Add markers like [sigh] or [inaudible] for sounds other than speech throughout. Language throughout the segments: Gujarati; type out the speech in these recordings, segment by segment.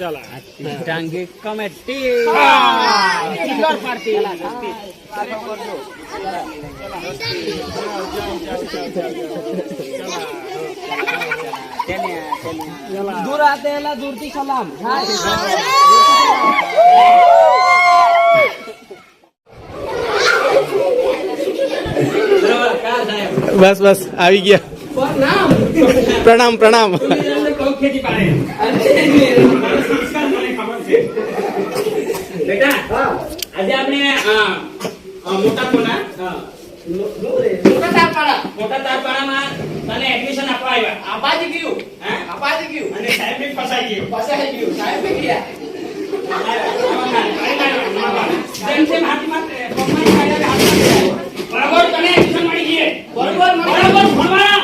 ચલા. ટાંગી કમેટી. સિલ્વર પાર્ટી દૂર આતે સલામ બસ બસ આવી ગયા. પ્રણામ પ્રણામ. બેટા આજે આપણે મોટા કોના? મોટા તારપાડા. મોટા તારપાડામાં તને એડમિશન આપવા આવ્યા. આપાજી ગયું. હે? આપાજી ગયું. અને સાહેબ બી ફસાઈ ગયો. પસાઈ ગયું. સાહેબ બી ગયા. બરાબર તને એડમિશન મળી ગઈ બરોબર મળી ભણવાના.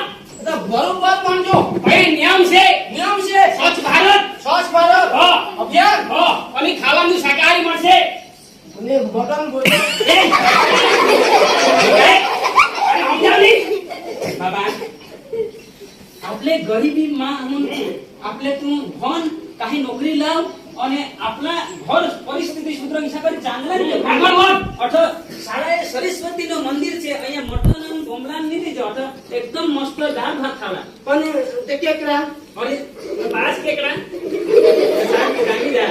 બરોબર માનજો ભાઈ નિયમ છે નિયમ છે સ્વચ્છ ભારત સ્વચ્છ ભારત હા અભિયાન તમે ખાવાનું શાકાહારી મળશે. અને મટન બોલે [laughs] બાબા. આપણે ગરીબી માં આનંદ છે. આપણે તું ભણ કાહી નોકરી લાવ અને આપણા ઘર પરિસ્થિતિ સુધરવી શકે ચાંગલા રીતે ભાગવાન અઠ શાળાએ સરસ્વતી નું મંદિર છે. અહીંયા મટન અને ગોમલા નીતિ જો અઠ એકદમ મસ્ત દાળ ભાત ખાવા. પણ તે કેકડા? અરે પાંચ કેકડા. પાંચ કેકડા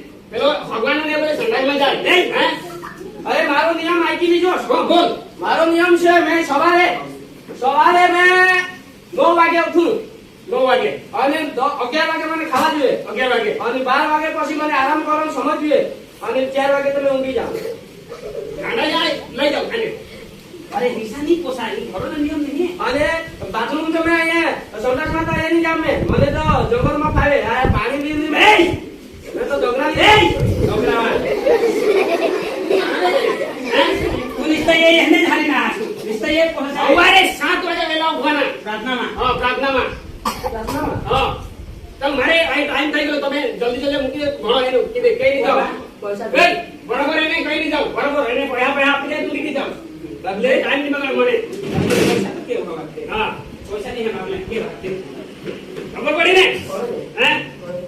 પેલો ભગવાન ને જાય. નહીં, હે? અરે મારો નિયમ આઈકી લીજો બોલ બોલ. મારો નિયમ છે મેં સવારે સવારે મેં નવ વાગે ઉઠું. નવ વાગે. અને અગિયાર વાગે મને ખાવા જોઈએ. અગિયાર વાગે. અને બાર વાગે પછી મને આરામ કરવાનું સમજ અને ચાર વાગે તમે ઊંઘી જાઓ. ખાના જાય. લઈ જાઓ ખાને અરે હિસા નહીં પોસાય ઘરોનો નિયમ નહીં અને બાથરૂમ તમે અહીંયા સંડાસમાં તો અહીંયા નહીં જામે મને તો જંગલમાં ફાવે. આ પાણી બી નહીં! મેં તો એય! છોકરાવા. હે? તું નિસ્તા એ એને હારી ના. નિસ્તા એ પોસાય. સવારે સાત વાગે વહેલા ઉઠવાના પ્રાર્થનામાં હા પ્રાર્થનામાં હા તો મારે અહીં ટાઈમ થઈ ગયો તમે જલ્દી જલ્દી મૂકી દે ભણો એનું કીધે કઈ નહીં પૈસા ગઈ બરાબર એને કઈ નહીં જાઓ બરાબર એને પૈસા પૈસા આપી દે તું નીકળી જાઓ એટલે ટાઈમ નહીં બગાડ મને? હા પૈસા નહીં આપણે કેવો વાત? ખબર પડી ને હે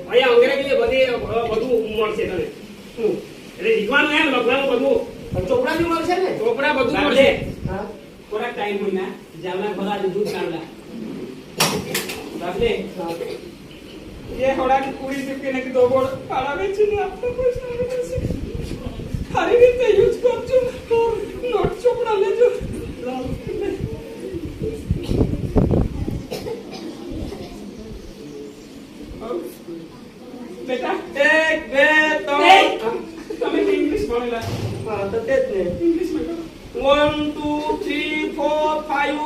અહીંયા અંગ્રેજી બધી અ, બધું મળશે તને શું એટલે શીખવાનું એમ લખવાનું બધું ચોપડા બી મળશે ને ચોપડા બધું મળશે બાપલે, થોડાક ટાઈમ હોય ના જામલા ખોલા અને દૂધ કાઢલા બાપલે ये होड़ा की पूरी चुकी ने दो बोर्ड खाना बेची ने आपको पैसा આવે છે સારી રીતે યુઝ કરજો નોટ ચોપડા લેજો બેટા એક બે ત્રણ તમે ઇંગ્લિશ ભણેલા હા તો તે જ ને ઇંગ્લિશમાં કરો one two three four five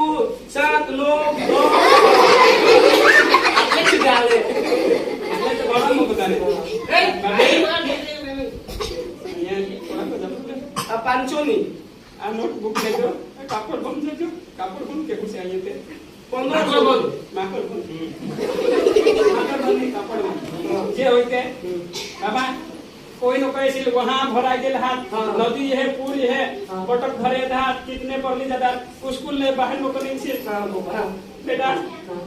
સાત નવ દસ આટલે જ ગાલે એટલે તો ભણવાનું બધાને એ, અહીંયા થોડાક બધા બોલે. આ પાંચસો ની આ નોટબુક લેજો આ કાપડ બંધ લેજો કાપડ બંધ કેવું છે અહીંયા પંદર બોલું માકડ બની કાપડ જે હોય તે બાબા कोई लोग ऐसे लोग वहाँ भरा गए हाथ नदी है पूरी है बटक भरे हाथ कितने पर ली दादा उसको ले बाहर लोग नहीं से बेटा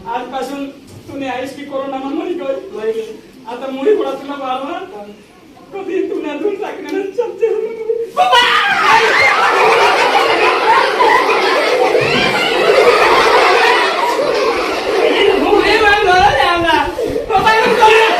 आज पासून तूने आईस की कोरोना में मरी गई आता मुड़ी पड़ा तुला बार बार कभी तूने दूर टाकने चलते बाबा Yeah!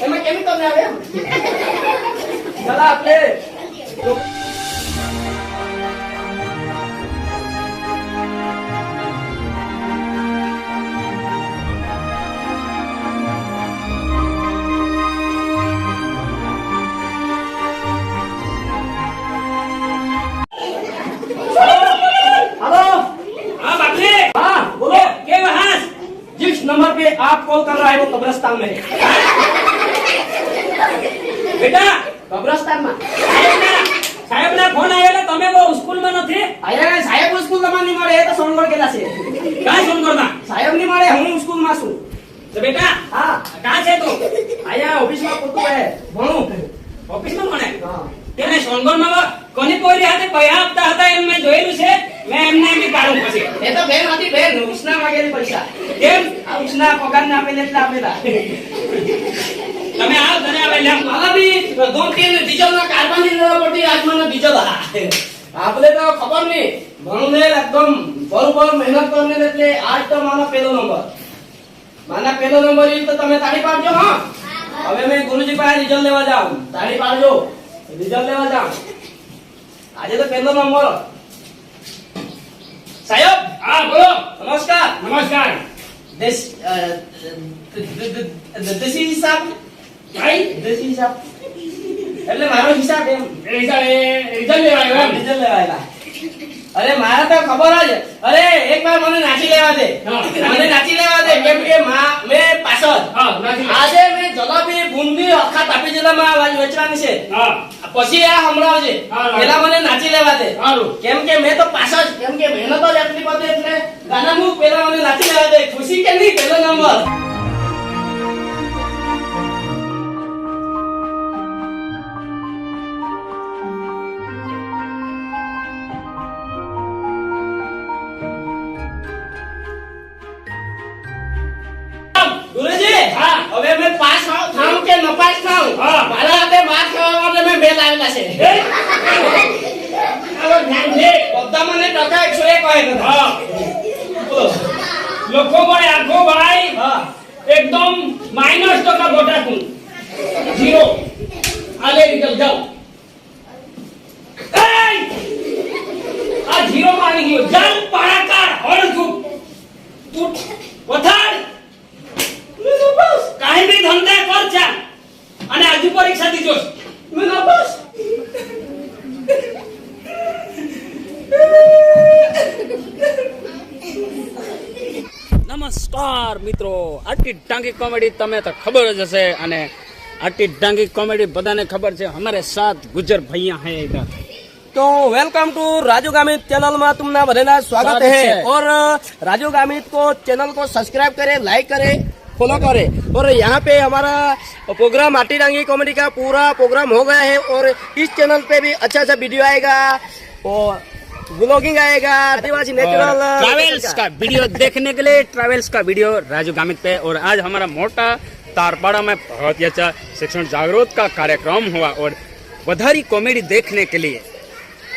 એમાં કેમ તમને આવે [laughs] ચલા આપણે नंबर पे आप कॉल कर रहा है वो कब्रस्तान में है બેટા कब्रस्तान में સાહેબના સાહેબના ફોન આવેલા તમે બહુ સ્કૂલમાં નથી અરે સાહેબ સ્કૂલ તમારે નહીં મળે એ તો સોનગઢ ગયેલા છે કાં ફોન કરતા સાહેબ નહીં મળે હું સ્કૂલ માં છું તો બેટા હા કાં છે તું અહીંયા ઓફિસ માં પોતું હે ભણું ઓફિસમાં ભણે હા તેને સોનગઢમાં કોની પોરી હાથે પૈસા આપતા હતા એમ મેં જોયેલું છે મેં એમને એમ કાઢું પછી. એ તો બેન હતી બેન ઉષ્ણા માંગેલી પૈસા. કેમ? આ ઉષ્ણા પગાર ને આપેલા એટલે આપેલા. તમે આવો ઘરે આવે લેમ મારા બી દો ડીઝલ ના કાર્બન લેવા પડતી આજમાં ના ડીઝલ આપણે તો ખબર નહીં. ભણું ને એકદમ બરોબર મહેનત કરીને એટલે આજ તો મારો પહેલો નંબર. મારા પહેલો નંબર એ તો તમે તાળી પાડજો હા? હવે મેં ગુરુજી પાસે રિઝલ્ટ લેવા જાઉં. તાળી પાડજો. રિઝલ્ટ લેવા જાઉં. આજે તો પહેલો નંબર. સાહેબ હા બોલો. નમસ્કાર. નમસ્કાર. દ- દ- દેશી હિસાબ? ભાઈ? દેશી હિસાબ. એટલે મારો હિસાબ એમ. એ હિસાબે રિઝલ્ટ લેવાયો એમ. રિઝલ્ટ લેવાયેલા. અરે મારે તો ખબર જ. અરે એક વાર મને નાચી લેવા દે. મને નાચી લેવા દે કેમ કે મે મેં પાછળ. આજે મેં જલાબી બુંદી આખા તાપી જિલ્લામાં વેચવાની છે. હા. પછી આ હા. પેલા મને નાચી લેવા દે. સારું કેમ કે મેં તો પાછો જ કેમ કે મહેનત જ એટલી બધી એટલે ગાના હું પેલા મને નાચી લેવા દે. ખુશી કે નહીં? પેલો નંબર. હવે મેં પાસ થાઉં થાઉં કે નપાસ થાઉં 101 વાહે હા. બોલો. લોકો મળે આખો ભાઈ. હા. એકદમ માઇનસ ટકા ગોટા કું ઝીરો આલે નીકળ જાઓ. આ ઝીરો માં આવી ગયો. જામ પાડાકાર હળ ચૂપ તૂટ વથાડ કાંઈ બી ધંધા કર ચા અને આજુ પરીક્ષા દીજો બસ મેં નપાસ નમસ્કાર મિત્રો આટલી ટાંગી કોમેડી તમે તો ખબર જ હશે અને આટલી ટાંગી કોમેડી બધાને ખબર છે हमारे साथ गुजर भैया हैं इधर तो welcome to Raju Gamit channel में तुमना बधाना स्वागत स्वागत है है। और राजू गामित को चैनल को सब्सक्राइब करें लाइक करें फॉलो करें और यहाँ पे हमारा प्रोग्राम आटी डांगी कॉमेडी का पूरा प्रोग्राम हो गया है और इस चैनल पे भी अच्छा अच्छा वीडियो आएगा और ब्लॉगिंग आएगा आदिवासी नेचुरल ट्रैवल्स का वीडियो देखने के लिए ट्रैवल्स का वीडियो राजू गामित पे। और आज हमारा मोटा तारपाड़ा में बहुत ही अच्छा शिक्षण जागरूक का कार्यक्रम हुआ। और वधारी कॉमेडी देखने के लिए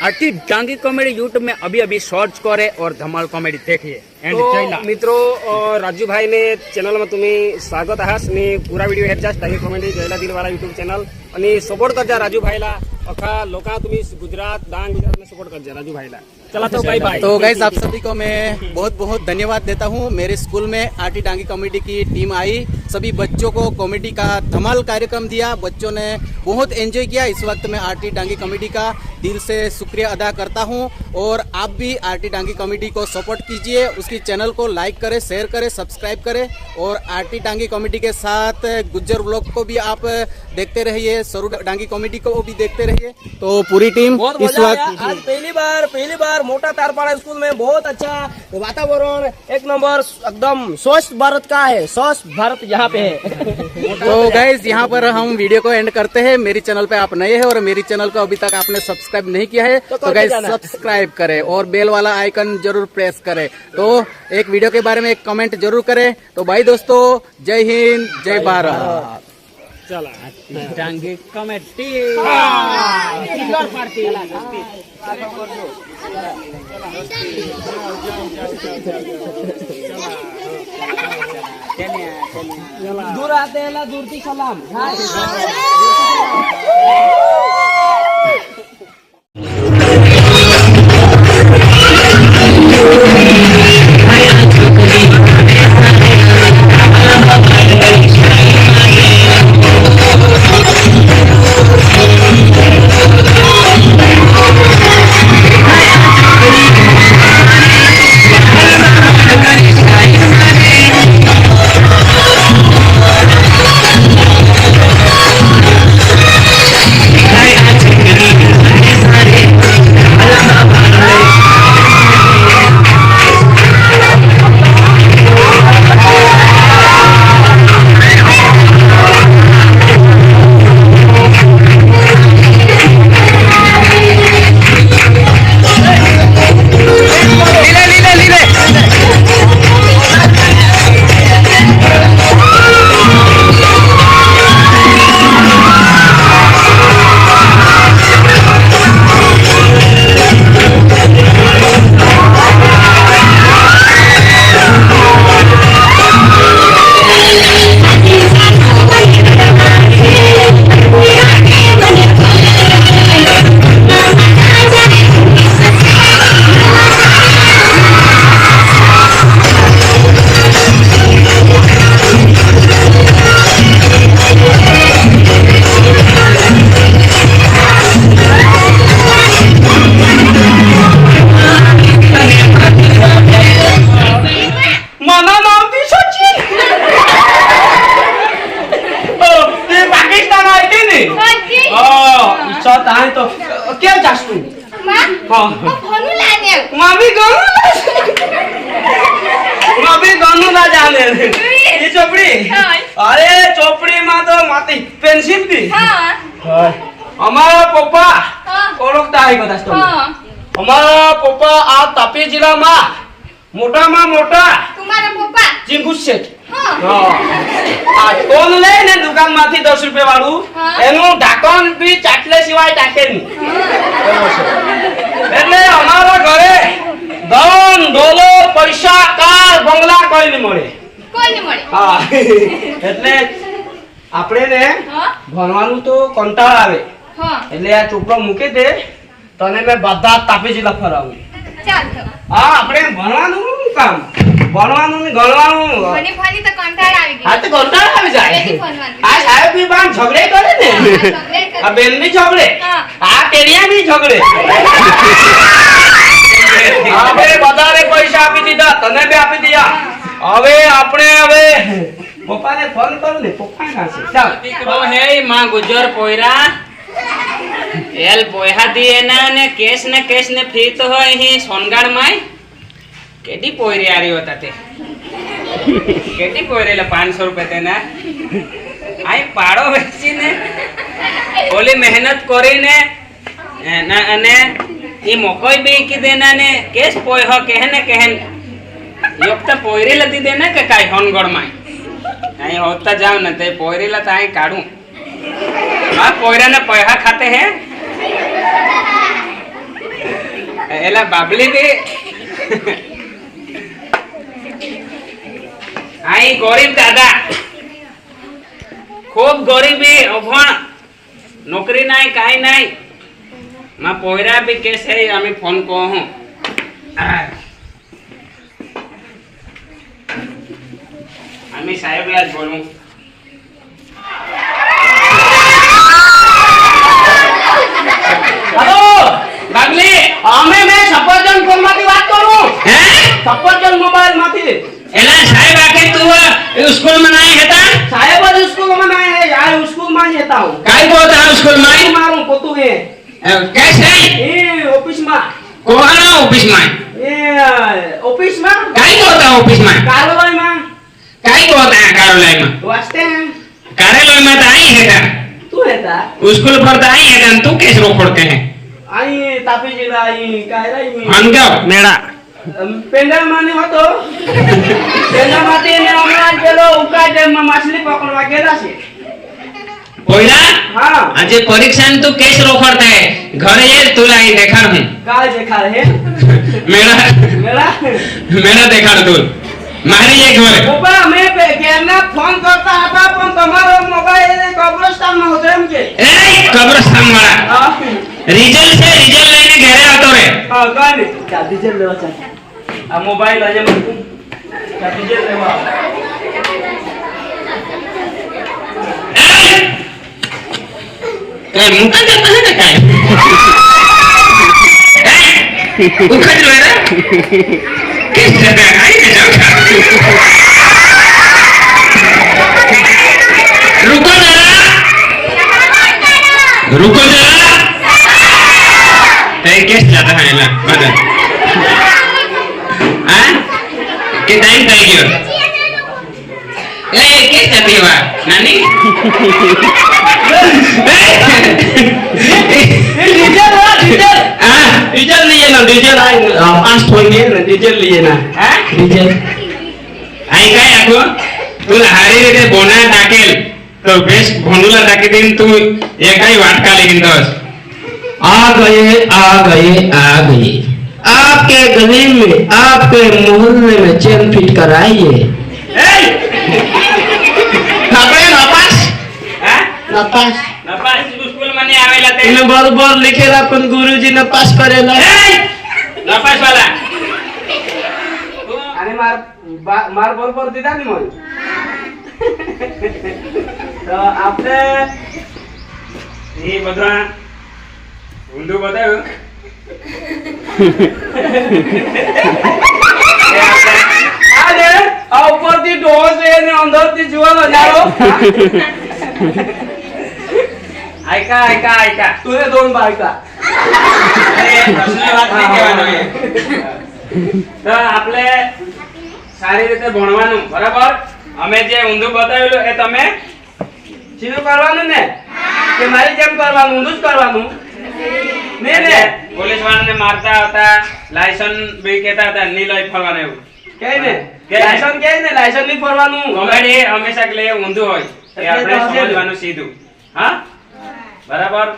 आटी डांगी कॉमेडी यूट्यूब में अभी अभी सर्च करे और धमाल कॉमेडी देखिए। एंड तो मित्रों राजू भाई ने चॅनल मध्ये तुम्ही स्वागत आहात आणि पुरा व्हिडिओ ह्याच्या टाइम कॉमेडी जयला दिलवाला युट्यूब चॅनल आणि सपोर्ट करजा राजू भाईला। अखा लोका तुम्ही गुजरात डांग गुजरात में सपोर्ट करजा राजू भाईला चला तो बाय बाय तो गैस आप सभी को मैं बहुत बहुत धन्यवाद देता हूँ। मेरे स्कूल में आरटी डांगी कॉमेडी की टीम आई। सभी बच्चों को कॉमेडी का धमाल कार्यक्रम दिया। बच्चों ने बहुत एंजॉय किया। इस वक्त मैं आरटी डांगी कॉमेडी का दिल से शुक्रिया अदा करता हूँ। और आप भी आरटी डांगी कॉमेडी को सपोर्ट कीजिए। उसकी चैनल को लाइक करें शेयर करें सब्सक्राइब करें। और आरटी टांगी कॉमेडी के साथ गुज्जर ब्लॉग को भी आप देखते रहिए। सरू डांगी कॉमेडी को भी देखते रहिए। तो पूरी टीम इस वक्त पहली बार पहली बार नंबर मोटा तारपाड़ा स्कूल में बहुत अच्छा वातावरण एक नंबर एकदम स्वस्थ भारत का है स्वस्थ भारत यहाँ पे है। तो गैस यहाँ पर हम वीडियो को एंड करते हैं। मेरी चैनल पे आप नए हैं और मेरी चैनल को अभी तक आपने सब्सक्राइब नहीं किया है तो, गैस सब्सक्राइब करे और बेल वाला आइकन ज़रूर प्रेस करे। तो एक वीडियो के बारे में एक कमेंट ज़रूर करे। तो भाई दोस्तों जय हिंद जय भारत। चला। डांगी हाँ। कमेटी પાર્ટી દૂર આતે એલા દૂરથી સલામ મારા કેમ જાસ તું? હા. મામી ગણું મામી ગણું ના જાણે એ ચોપડી? અરે ચોપડીમાં તો માતી પેન્સિલ બી. અમારા પપ્પા ઓળખતા આવી કદાચ તમે અમારા પપ્પા આ તાપી જિલ્લામાં મોટામાં મોટા ચિંગુ શેઠ. હા. આ ટોલ લે ને દુકાનમાંથી દસ રૂપિયા વાળું એનું ઢાંકણ બી ચાટલે સિવાય ટાકે નહીં. એટલે અમારા ઘરે ધન દોલો પૈસા કાર બંગલા કોઈ નહીં મળે? હા. એટલે આપણે ને ભણવાનું તો કંટાળ આવે. એટલે આ ચોપડો મૂકી દે. તને મેં બધા તાપી જિલ્લા ફરાવું. હા આપણે ભણવાનું કામ? ભણવાનું ને ગણવાનું હા તો કંટાળ આવી જાય. ઘરેથી ભણવાનું. આ સાહેબ બી બાન ઝઘડે કરે ને. આ બેન બી ઝઘડે. આ ટેડિયા બી ઝઘડે. હવે વધારે પૈસા આપી દીધા તને બી આપી દીધા. હવે આપણે હવે પપ્પાને ફોન કરું ને પપ્પા કાશે ચાલ. દીકરો હે માં ગુજર પોયરા. એલ પોયહા દીએ એના ને કેસ ને કેસ ને ફી તો હોય હી સોનગાડ માય કેડી પોયરી આરી હતા તે? કેટલી પોયરી? એટલે પાંચસો રૂપિયા તેના. આઈ પાડો વેચીને ઓલી મહેનત કરીને અને એ મોકોઈ બી કી દેના ને કેસ પોય હો કહેને કહેન યોક્ત પોયરી લતી દેના કે કાઈ હોનગઢમાં અહીં હોતા જાવ ને તે પોયરી લતા અહીં કાઢું. આ પોયરાને પૈહા ખાતે હે? [laughs] એલા બાબલી બી અહીં ગરીબ દાદા ખૂબ ગરીબી અભણ નોકરી নাই કાઈ নাই মা পয়রা বি কেসে আমি ফোন কহু আমি সাহেব লাজ বলুં હલો બાબલી અમે મેં સફરજન ફોન માંથી વાત કરું હે સફરજન મોબાઈલ માંથી એલા સાહેબ આખે તું સ્કૂલ માં નહીં હતા સાહેબ જ સ્કૂલ है यार હે યાર સ્કૂલ हूँ નહીં હતા કાઈ स्कूल સ્કૂલ માં को तू है? कैसे? ए ऑफ़िस में। कोहाना ऑफ़िस में? ए ऑफ़िस में। काई होता है ऑफ़िस में? कार्यालय में। काई होता है कार्यालय में? वास्ते हैं। कार्यालय में तो आई है तू। है ता? स्कूल पर तो आई है तू कैसे रोक पड़ते हैं? आई तापी जिला आई कायरा आई हनगा પેંડામાં હતો પેંડામાંથી એને હમણાં પેલો ઉકા ડેમમાં માછલી પકડવા ગયેલા છે. કોઈના હા. આજે પરીક્ષાન તું કેસ રોખડ થાય. ઘરે એ તું લાઈ દેખાડ હું. કા દેખાડ હે. મેરા મેરા મેરા દેખાડ તું. મારી એક ઘરે પપ્પા અમે ઘરના ફોન કરતા હતા પણ તમારો મોબાઈલ કબ્રસ્તાનમાં હતો એમ કે. એ કબ્રસ્તાન વાળા રિઝલ્ટ છે રિઝલ્ટ લઈને ઘરે આવતો રે. હા કાલે રિઝલ્ટ લેવા ચાલ. આ મોબાઈલ આજે મૂકું બીજે લેવા કઈ મૂકી દે પછી ને કઈ? રૂકો જરા. કેસ જાતા હે લા બદલ You thank her, you. Hey, kiss the piwa. Nani? Diesel लिए ना डीजल आई पाँच ठोंगे ना डीजल लिए ना। हाँ? डीजल। आई काय आखो तो? तुला हरी रे बोना टाकेल तो बेस भोंडूला टाकी दिन तू एक ही वाट का लेकिन दस आ गए आ गए आ गए। आपके गली में आपके मोहल्ले में चैन फिट कराइए बोल बोल लिखे अपन गुरु जी ने। पास करेला नपास वाला। मार मार बोल बोल दीदा नी मोई तो आपने ये बता हिंदू बताओ આ ઉપરથી ડોહો છે ને અંદરથી જુઓ નજારો આયકા આયકા આયકા. તુને દોન બાયકા આપણે સારી રીતે ભણવાનું, બરાબર? અમે જે ઊંધું બતાવેલું એ તમે સીધું કરવાનું ને? કે મારી જેમ કરવાનું, ઊંધું જ કરવાનું? ને ને. પોલીસ વાળાને મારતા હતા લાયસન્સ બી કહેતા હતા ની લઈ ફરવાનું એવું. કે ને? લાયસન્સ કે ને? લાયસન્સની ફરવાનું. કોમેડી હંમેશા કે ઊંધું હોય. એ આપણે. સમજવાનું સીધું. હા? બરાબર?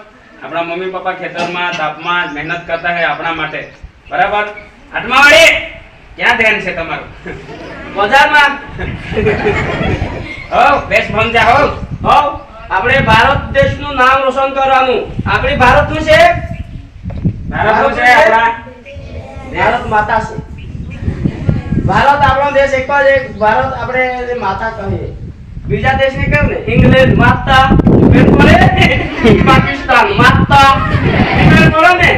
આપણા મમ્મી પપ્પા ખેતરમાં તાપમાં મહેનત કરતા હે આપણા માટે. બરાબર? આઠમા ક્યાં ધ્યાન છે તમારું? બજારમાં. હો બેસ ભંજા હો. હો આપણે ભારત દેશનું નામ રોશન કરવાનું. આપણી ભારતનું છે ભારત છે આપણા? ભારત માતા છે. ભારત આપણો દેશ એક જ એક ભારત આપણે માતા કહીએ. બીજા દેશને કેમ ને ઇંગ્લેન્ડ માતા પડે પાકિસ્તાન માતા. પડે ને?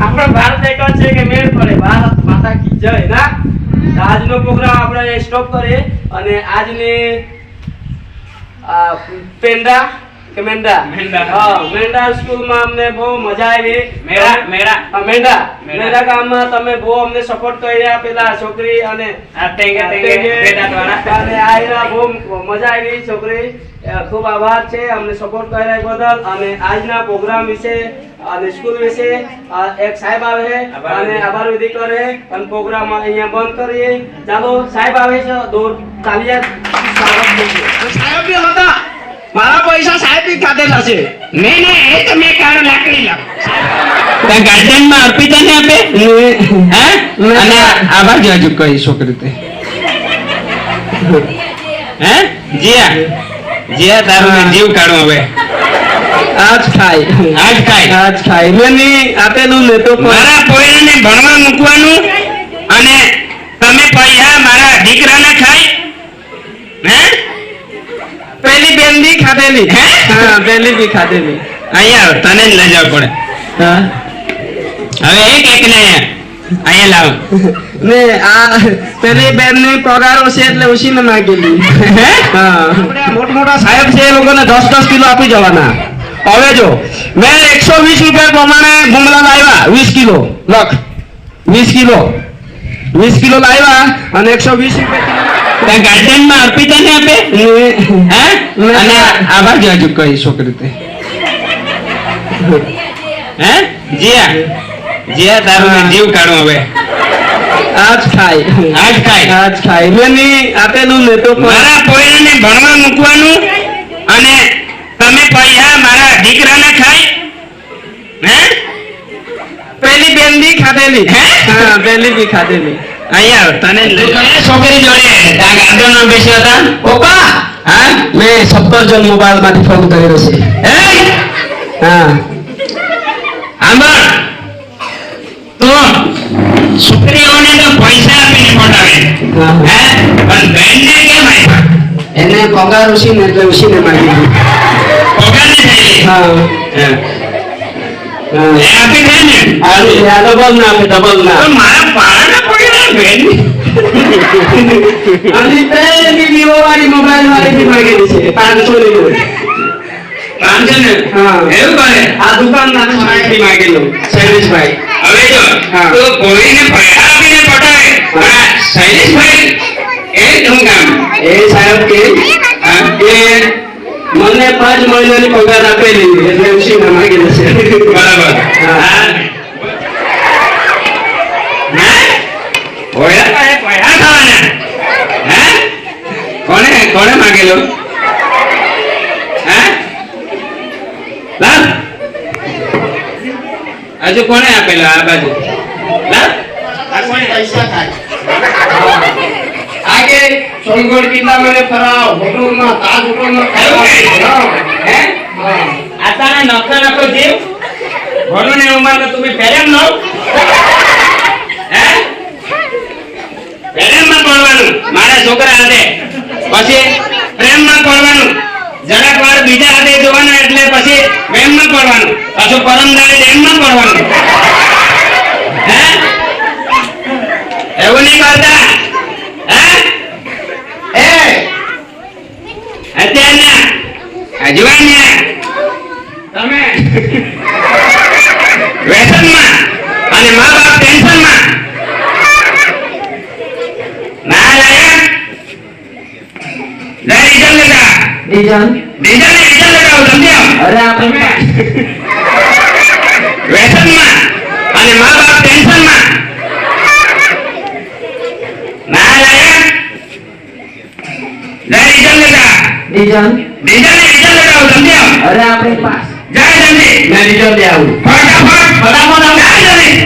આપણો ભારત એક જ છે કે મેળ પડે. ભારત માતા કી જય. ના? આજનો પ્રોગ્રામ આપણે સ્ટોપ કરીએ અને આજની આ પેંડા કે મેંડા? મેંડા. હા મેંડા સ્કૂલમાં અમને બહુ મજા આવી. મેળા મેળા. હા, મેંડા. મેંડા. મેંડા ગામમાં તમે બહુ અમને સપોર્ટ કર્યા પેલા છોકરી અને. અને આયરા બહુ મજા આવી છોકરી. ખૂબ આભાર છે અમને સપોર્ટ કર્યા બદલ. અને આજના પ્રોગ્રામ વિશે અને સ્કૂલ વિશે એક સાહેબ આવે આભાર અને વિધિ. આભાર વિધિ કરે. અને પ્રોગ્રામ અહીંયા બંધ કરીએ. ચાલો સાહેબ આવે છે દોર. કરીએ. સાહેબ હતા. મારા પૈસા સાહેબ ખાધેલા છે. નહીં નહીં એ તો મેં કાળો લાકડી લાવ. ગાર્ડનમાં અર્પિતા ને આપે? હા? અને આભાર જજુ કઈ છોકરી તે. હે? જીયા? જીયા તારું મેં જીવ કાઢો હવે. આજ ખાય. આજ ખાય. આજ ખાય. મેં આપેલું ને તો મારા પોયરાને ભણવા મૂકવાનું અને તમે પૈસા મારા દીકરાના ખાય. પેલી બેન બી ખાધેલી. હે? હા પેલી બી ખાધેલી. અહીંયા તને જ લઈ જવું પડે હા. હવે એક એક ને અહીંયા. લાવ. ને આ પેલી બેનની પગાર છે એટલે ઉછીને માંગેલી. હા? મોટા મોટા સાહેબ છે એ લોકોને દસ દસ કિલો આપી જવાના. હવે જો મેં એકસો વીસ રૂપિયા પ્રમાણે ગુમલા લાવ્યા. વીસ કિલો. લખ. વીસ કિલો. વીસ કિલો લાવ્યા અને એકસો વીસ રૂપિયા ગાર્ડનમાં અર્પિતા ને આપે હે? અને આભાર જજુ કઈ છોકરી તે હે? જીયા. જીયા તારું જીવ કાઢો હવે. આજ ખાય. આજ ખાય. આજ ખાય. મેં આપેલું ને તો મારા પોયરાને ભણવા મૂકવાનું અને તમે પૈસા મારા દીકરાને ખાઈ હે? પહેલી બેન બી ખાધેલી. હે? હા પેલી બી ખાધેલી. અહીંયા તને કયા છોકરી જોડે ત્યાં ગાર્ડનમાં બેસ્યા હતા પપ્પા હા મેં સફરજન મોબાઈલમાંથી ફોન કરેલો છે હે હા આંબળ તો છોકરીઓને તો પૈસા આપીને પટાવે હા. હે પણ બેનને કેમ આપ્યા એને પગાર ઉછીને એટલે ઉછીને માગી દીધી. પગારને થયેલી હા હે. હા એ આપી દે ને આ આ ડબલ ના આપે ડબલ તો ના મારા પાડાના પગેલા બેન અને પહેલી વિવો વાળી મોબાઈલ વાળી બી માગેલી છે પાંચસો ની પાંચસો ને હા. એવું કરે આ દુકાનદાર બી માગેલું શૈલેષભાઈ હવે જો તો કોઈને પૈસા આપીને પટાવે પણ શૈલેષભાઈ એ શું કામ એ સાહેબ કે કે મને પાંચ મહિનાની પગાર આપેલી એટલે ઉછીને માગેલી છે બરાબર. હે? ઓયા કાંઈ પૈસા ખાવાના? હે? કોને કોને માંગેલો? હે? લાવ. હજુ કોને આપેલો આ બાજુ? લાવ. આ કોને પૈસા ખાય? આગે સોનગઢ કિલ્લા મેળે ફરાવ. તાજ હોટલમાં એવું કે? ખાવા હે? આતાને નખો નખો જીવ. ભણું ને ઉંમર તમે પેરેમ નો પ્રેમમાં પડવાનું. મારા છોકરા હાથે. પછી પ્રેમમાં પડવાનું. જરાક વાર બીજા હાથે જોવાના એટલે પછી પ્રેમમાં પડવાનું. પાછું પરમ દાડે પ્રેમમાં પડવાનું. હે? એવું નહીં કરતા? હે? એ! અત્યારના. અજવાન્યા તમે વ્યસનમાં અને મા બાપ ટેન્શનમાં ના લાયા લે રિઝલ્ટ લેતા બીજા બીજા ને બીજા લગાવો સમજ્યા અરે આપણે [laughs] વ્યસનમાં અને મા બાપ ટેન્શનમાં ના લાયા? લે રિઝલ્ટ લેતા બીજા ને રિઝલ્ટ લગાવો સમજ્યો અરે આપણે પાસ. જય જલ્દી મેં રિઝલ્ટ આવું. ફટાફટ. ફટાફટ આવ. જલ્દી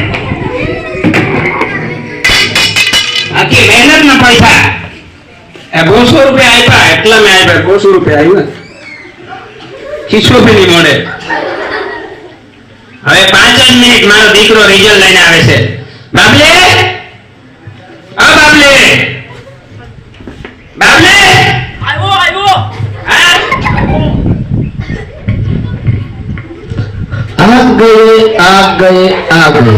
આખી મહેનત ના પૈસા. બસો રૂપિયા આપ્યા એટલા મેં આપ્યા બસો રૂપિયા આવ્યા ખીસો બી નહીં મળે હવે પાંચ જ મિનિટ મારો દીકરો રિઝલ્ટ લઈને આવે છે બાબલે અ બાબલે બાબલે આવ્યો આવ્યો હા आप गए आप गए आप गए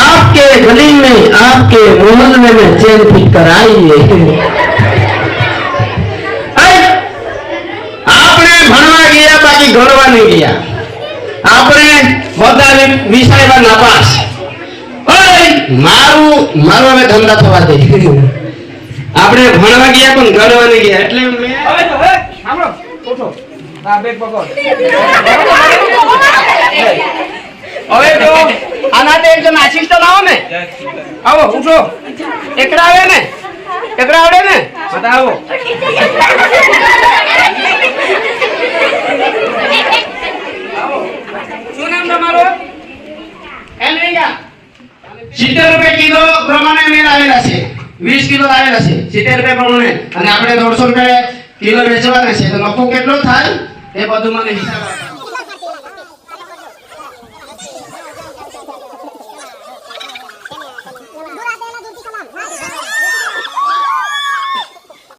आपके गली में आपके मोहल्ले में चैन फिट कराइए નહીં ગયા આપણે બધા વિષયમાં નાપાસ. મારું મારું હવે ધંધા થવા દે. આપણે ભણવા ગયા પણ ગણવા નહીં ગયા. એટલે હવે તો, હવે, સાંભળો, ઉઠો. આ બેગ પકડો. હવે તો એકદમ આસિસ્ટન્ટ આવો ને. આવો, ઉઠો. એકડા આવે ને. એકડા આવડે ને. હા તો આવો શું સિત્તેર રૂપિયા કિલો પ્રમાણે મેં લાવેલા છે. વીસ કિલો લાવેલા છે. સિત્તેર રૂપિયા પ્રમાણે. અને આપણે દોઢસો રૂપિયા કિલો વેચવાના છે. તો નફો કેટલો થાય? એ બધું મને હિસાબ